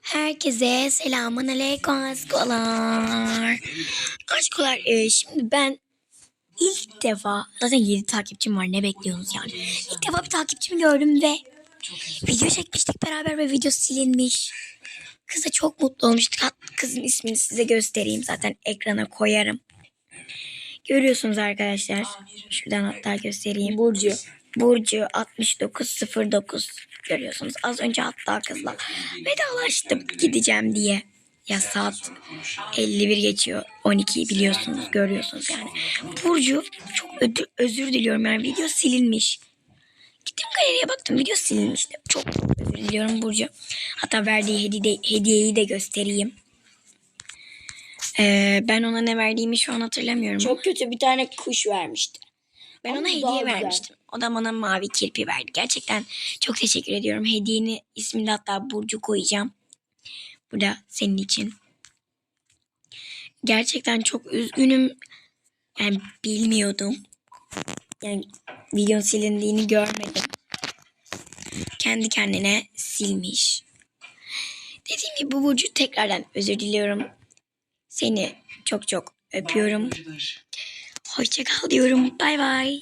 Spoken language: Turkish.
Herkese selamun aleyküm aşkolar. Aşkolar e, şimdi ben ilk defa zaten 7 takipçim var ne bekliyorsunuz yani. İlk defa bir takipçimi gördüm ve video çekmiştik beraber ve video silinmiş. Kız da çok mutlu olmuştuk. Kızın ismini size göstereyim zaten ekrana koyarım. Görüyorsunuz arkadaşlar. Şuradan hatta göstereyim. Burcu. Burcu 6909 görüyorsunuz. Az önce hatta kızla vedalaştım gideceğim diye. Ya saat 51 geçiyor. 12'yi biliyorsunuz, görüyorsunuz yani. Burcu çok ödü- özür diliyorum yani video silinmiş. Gittim galeriye baktım video silinmişti. Çok özür diliyorum Burcu. Hatta verdiği hediye, hediyeyi de göstereyim. Ee, ben ona ne verdiğimi şu an hatırlamıyorum. Çok kötü bir tane kuş vermişti. Ben Ama ona hediye güzel. vermiştim. O da bana mavi kirpi verdi. Gerçekten çok teşekkür ediyorum. Hediyeni ismini hatta Burcu koyacağım. Bu da senin için. Gerçekten çok üzgünüm. Yani bilmiyordum. Yani videonun silindiğini görmedim. Kendi kendine silmiş. Dediğim gibi bu Burcu tekrardan özür diliyorum. Seni çok çok öpüyorum. Hoşça kal diyorum. Bay bay.